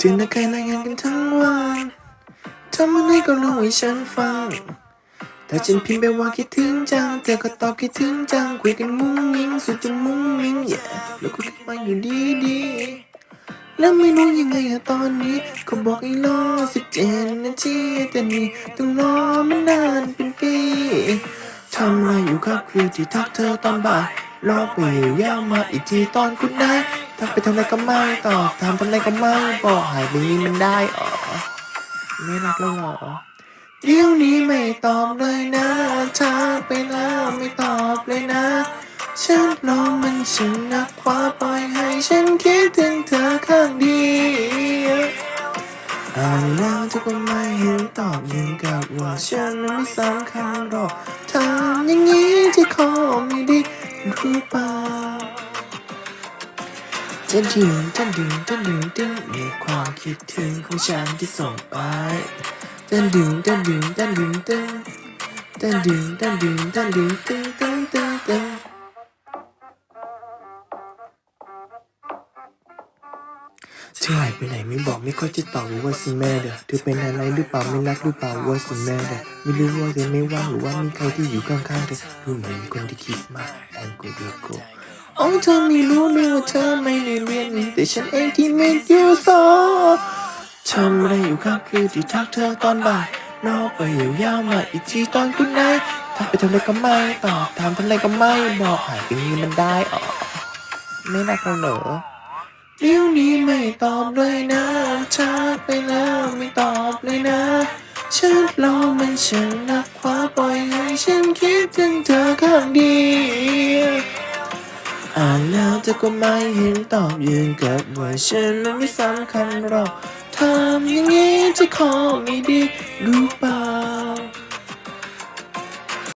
ถึงนักเคยรายงานกันทั้งวันทำอะไรก็เล่าให้ฉันฟัง แต่ฉันพิมพ์ไปว่าคิดถึงจัง เธอก็ตอบคิดถึงจัง คุยกันมุ้งมิ้งสุดจะมุ้งมิ้งแย่แล้วก็คิดมาอยู่ดีดีแล้วไม่รู้ยังไงอะตอนนี้ก็บอกให้รอสิบเจ็ดนาทีแต่นี่ต้องรอมันนานเป็นปีทำอะไรอยู่ครับคือที่ทักเธอตอนบ่ายรอไปยาวมาอีกทีตอนคุณได้ ทักไปทำอะไรก็ไม่ตอบทำทำอะไรก็ไม่บอกหายไปนี้มันได้อ๋อไม่รักแล้วเหรอเดี๋ยวนี้ไม่ตอบเลยนะทักไปแล้วไม่ตอบเลยนะ ฉันรอมันฉันนักคว้าปล่อยให้ฉันคิดถึงเธอข้างเดียวอ่านแล้วเธอก็ไม่เห็นตอบยังกับว่าฉันนั้นไม่สำคัญหรอก จะดึงจะดึงจะดึงดึงในความคิดถึงของฉันที่ส่งไปจะดึงจะดึงจะดึงตึงจะดึงจะดึงจะดึงตึงตึงตึงตึงเธอหายไปไหนไม่บอกไม่ค่อยจะตอบหรือว่าสิแม่เด้อเธอเป็นอะไรหรือเปล่าไม่รักหรือเปล่าว่าสิแม่เด้อไม่รู้ว่าเธอไม่ว่างหรือว่ามีใครที่อยู่ข้างๆเธอรู้ไหมคนที่คิดมากแอนกูดูโกโอ้เธอไม่รู้เลยว่าเธอไม่ ฉันเองที่ไม่ยูสอทำอะไรอยู่ครับคือที่ทักเธอตอนบ่ายรอกไปอยู่ยาวมาอีกทีตอนคุณนายทักไปทำอะไรก็ไม่ตอบถามทำอะไรก็ไม่บอกหายไปนี้มันได้อ๋อไม่รักเราเหรอเดี๋ยวนี้ไม่ตอบเลยนะทักไปแล้วไม่ตอบเลยนะฉันรอมันฉันนักคว้าปล่อยให้ฉันคิดถึงเธอข้างเดียว แล้วเธอก็ไม่เห็นตอบยืนกับว่าฉันมันไม่สำคัญหรอกทำอย่างนี้จะขอไม่ดีรู้เปล่า